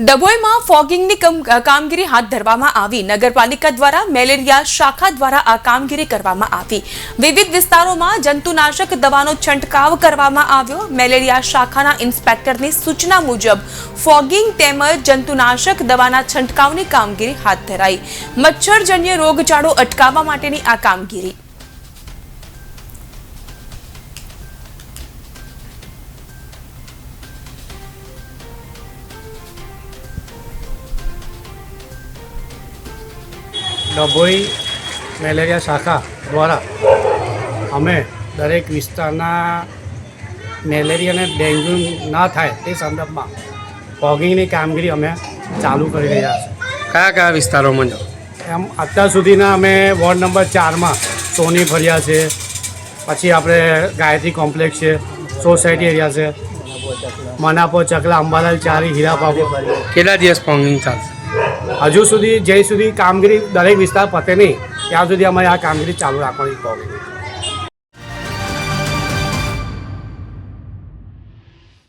ડભોઈમાં ફોગિંગની કમ- કામગીરી હાથ ધરવામાં આવી. નગરપાલિકા દ્વારા મેલેરિયા શાખા દ્વારા આ કામગીરી કરવામાં આવી. વિવિધ વિસ્તારોમાં જંતુનાશક દવાનો છંટકાવ કરવામાં આવ્યો. મેલેરિયા શાખાના ઇન્સ્પેક્ટરની સૂચના મુજબ ફોગિંગ તેમજ જંતુનાશક દવાના છંટકાવની કામગીરી હાથ ધરાઈ. મચ્છરજન્ય રોગચાળો અટકાવવા માટેની આ કામગીરી. ડભોઈ મેલેરિયા શાખા દ્વારા અમે દરેક વિસ્તારના મેલેરિયા અને ડેન્ગ્યુ ના થાય તે સંદર્ભમાં ફોગિંગની કામગીરી અમે ચાલુ કરી રહ્યા કયા કયા વિસ્તારોમાં જો એમ અત્યાર સુધીના અમે વોર્ડ નંબર ચારમાં સોની ફરિયા છે પછી આપણે ગાયત્રી કોમ્પ્લેક્સ છે સોસાયટી એરિયા છે મનાપો ચકલા અંબાલાલ ચારી હીરાબાબુ કેટલા દિવસ ફોગિંગ ચાલશે? હજુ સુધી જ્યાં સુધી કામગીરી દરેક વિસ્તાર પતે નહીં, ત્યાં સુધી અમારે આ કામગીરી ચાલુ રાખવાની ફોગિંગ